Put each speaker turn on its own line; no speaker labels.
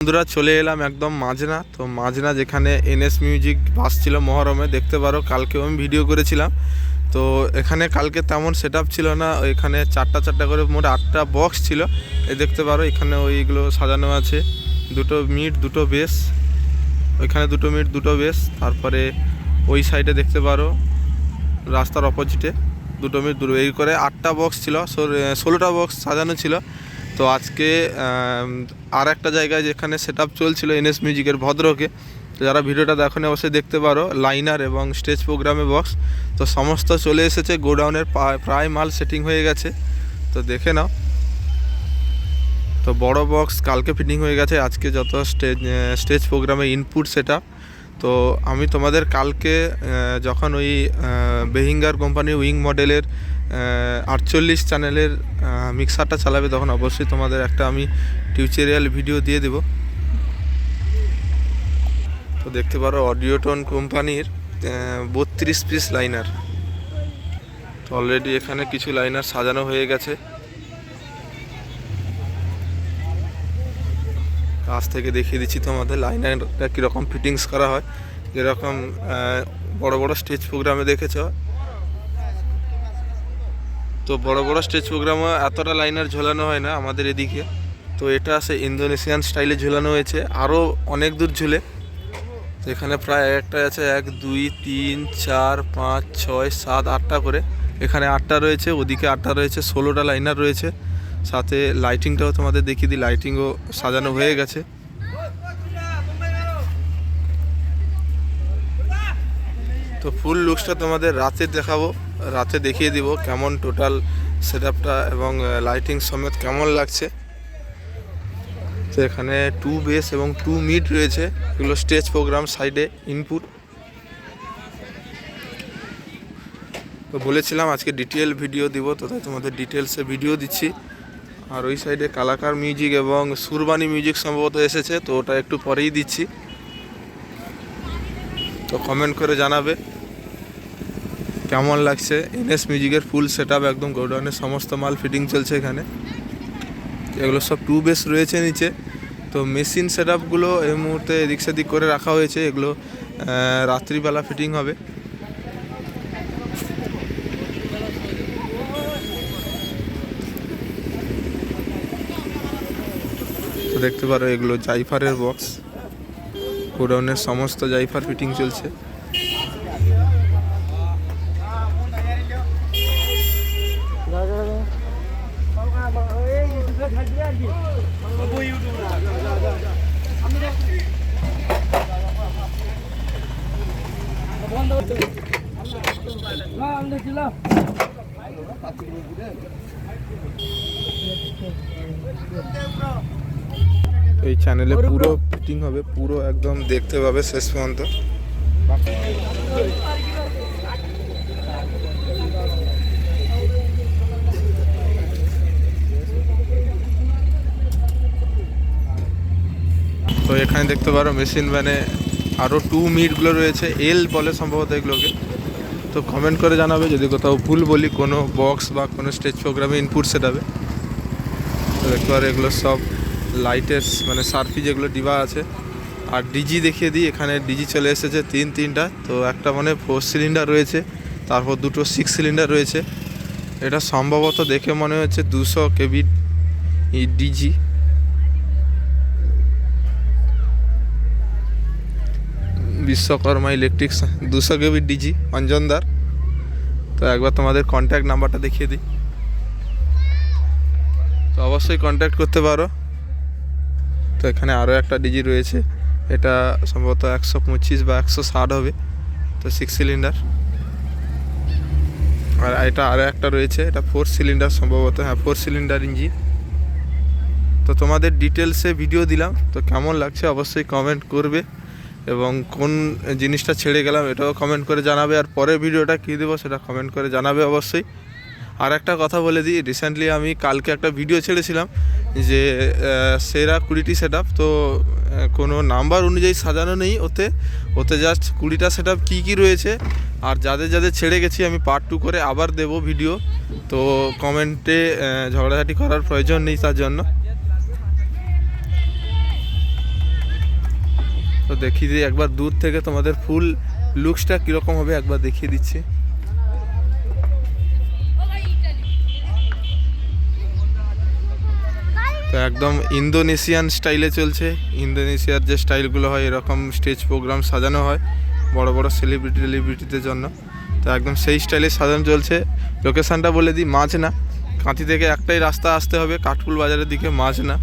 বন্ধুরা, চলে এলাম একদম মাঝনা। তো মাঝনা যেখানে এনএস মিউজিক বাসছিল মহরমে, দেখতে পারো, কালকেও আমি ভিডিও করেছিলাম। তো এখানে কালকে তেমন সেট ছিল না, এখানে চারটা চারটা করে মোট আটটা বক্স ছিল। এ দেখতে পারো, এখানে ওইগুলো সাজানো আছে। দুটো মিট, দুটো বেস ওইখানে দুটো মিট, দুটো বেস তারপরে ওই সাইডে দেখতে পারো, রাস্তার অপোজিটে দুটো মিট, দুটো এই করে আটটা বক্স ছিল। ষোলোটা বক্স সাজানো ছিল। তো আজকে আর একটা জায়গায় যেখানে সেট আপ চলছিল এনএস মিউজিকের ভদ্রকে, তো যারা ভিডিওটা দেখেন অবশ্যই দেখতে পারো লাইনার এবং স্টেজ প্রোগ্রামে বক্স তো সমস্ত চলে এসেছে গোডাউনের প্রায় মাল সেটিং হয়ে গেছে, তো দেখে নাও। তো বড় বক্স কালকে ফিটিং হয়ে গেছে, আজকে যত স্টেজ স্টেজ প্রোগ্রামে ইনপুট সেট তো আমি তোমাদের কালকে যখন ওই বেহিঙ্গার কোম্পানির উইং মডেলের আটচল্লিশ চ্যানেলের মিক্সারটা চালাবে তখন অবশ্যই তোমাদের একটা আমি টিউটোরিয়াল ভিডিও দিয়ে দেব। তো দেখতে পারো অডিওটন কোম্পানির বত্রিশ পিস লাইনার। তো অলরেডি এখানে কিছু লাইনার সাজানো হয়ে গেছে। কাছ থেকে দেখিয়ে দিচ্ছি তোমাদের লাইনারটা কীরকম ফিটিংস করা হয়। যেরকম বড় বড় স্টেজ প্রোগ্রামে দেখেছ তো বড় বড় স্টেজ প্রোগ্রামে এতটা লাইনার ঝোলানো হয় না আমাদের এদিকে। তো এটা সে ইন্দোনেশিয়ান স্টাইলে ঝোলানো হয়েছে। আরও অনেক দূর ঝুলে। তো এখানে প্রায় একটা আছে এক, দুই, তিন, চার, পাঁচ, ছয়, সাত, আটটা করে। এখানে আটটা রয়েছে, ওদিকে আটটা রয়েছে, ষোলোটা লাইনার রয়েছে। সাথে লাইটিংটাও তোমাদের দেখিয়ে দিই লাইটিংও সাজানো হয়ে গেছে। তো ফুল লুকসটা তোমাদের রাতে দেখাবো। রাতে দেখিয়ে দিব কেমন টোটাল সেট এবং লাইটিং সমেত কেমন লাগছে। তো এখানে টু বেস এবং টু মিড রয়েছে। এগুলো স্টেজ প্রোগ্রাম সাইডে ইনপুট তো বলেছিলাম আজকে ডিটেল ভিডিও দিব, তো তাই তোমাদের ডিটেলসে ভিডিও দিচ্ছি। আর ওই সাইডে কালাকার মিউজিক এবং সুরবানি মিউজিক সম্ভবত এসেছে, তো ওটা একটু পরেই দিচ্ছি। তো কমেন্ট করে জানাবে। কেমন লাগছে? এনএস মিউজিকের ফুল সেট আপ একদম গোডাউনের সমস্ত মাল ফিটিং চলছে এখানে। এগুলো সব টু বেস রয়েছে নিচে। তো মেশিন সেট আপগুলো এই মুহূর্তে এদিক সেদিক করে রাখা হয়েছে। এগুলো রাত্রিবেলা ফিটিং হবে। দেখতে পারো এগুলো জাইফারের বক্স গোডাউনের সমস্ত জাইফার ফিটিং চলছে। এই চ্যানেলে পুরো ফিটিং হবে পুরো একদম দেখতে পাবে শেষ পর্যন্ত। তো এখানে দেখতে পারো মেশিন ভ্যানে আরও টু মিটগুলো রয়েছে এল বলে সম্ভবত এগুলোকে। তো কমেন্ট করে জানাবে, যদি কোথাও ভুল বলি, কোনো বক্স বা কোনো স্টেজ প্রোগ্রামে ইনপুট সেটাবে তো দেখতে পারো এগুলো সব লাইটের মানে সার্ফি যেগুলো ডিবা আছে। আর ডিজি দেখিয়ে দিই, এখানে ডিজি চলে এসেছে তিন তিনটা। তো একটা মানে ফোর সিলিন্ডার রয়েছে, তারপর দুটো সিক্স সিলিন্ডার রয়েছে। এটা সম্ভবত দেখে মনে হচ্ছে দুশো কেবি ডিজি বিশ্বকর্মা ইলেকট্রিক্স, দুশো কেবি ডিজি অঞ্জনদার তো একবার তোমাদের কন্ট্যাক্ট নাম্বারটা দেখিয়ে দিই। তো অবশ্যই কন্ট্যাক্ট করতে পারো। তো এখানে আরও একটা ডিজি রয়েছে। এটা সম্ভবত একশো পঁচিশ বা একশো ষাট হবে। তো সিক্স সিলিন্ডার আর এটা আরও একটা রয়েছে। এটা ফোর সিলিন্ডার সম্ভবত। হ্যাঁ ফোর সিলিন্ডার ইঞ্জিন তো তোমাদের ডিটেলসে ভিডিও দিলাম। তো কেমন লাগছে অবশ্যই কমেন্ট করবে। এবং কোন জিনিসটা ছেড়ে গেলাম এটাও কমেন্ট করে জানাবে। আর পরের ভিডিওটা কী দেবো সেটা কমেন্ট করে জানাবে অবশ্যই। আর একটা কথা বলে দিই রিসেন্টলি আমি কালকে একটা ভিডিও ছেড়েছিলাম যে সেরা কুড়িটি সেট তো কোনো নাম্বার অনুযায়ী সাজানো নেই ওতে। ওতে জাস্ট কুড়িটা সেট আপ কী কী রয়েছে। আর যাদের যাদের ছেড়ে গেছি, আমি পার্ট টু করে আবার দেব ভিডিও তো কমেন্টে ঝগড়াঝাটি করার প্রয়োজন নেই তার জন্য। তো দেখিয়ে দিই একবার দূর থেকে তোমাদের ফুল লুকসটা কীরকম হবে, একবার দেখিয়ে দিচ্ছি। তো একদম ইন্দোনেশিয়ান স্টাইলে চলছে। ইন্দোনেশিয়ার যে স্টাইলগুলো হয়, এরকম স্টেজ প্রোগ্রাম সাজানো হয় বড় বড় সেলিব্রিটি টেলিব্রিটিদের জন্য। তো একদম সেই স্টাইলে সাজানো চলছে। লোকেশানটা বলে দিই মাঝ না কাঁথি থেকে একটাই রাস্তা আসতে হবে কাঠপুল বাজারের দিকে মাঝ না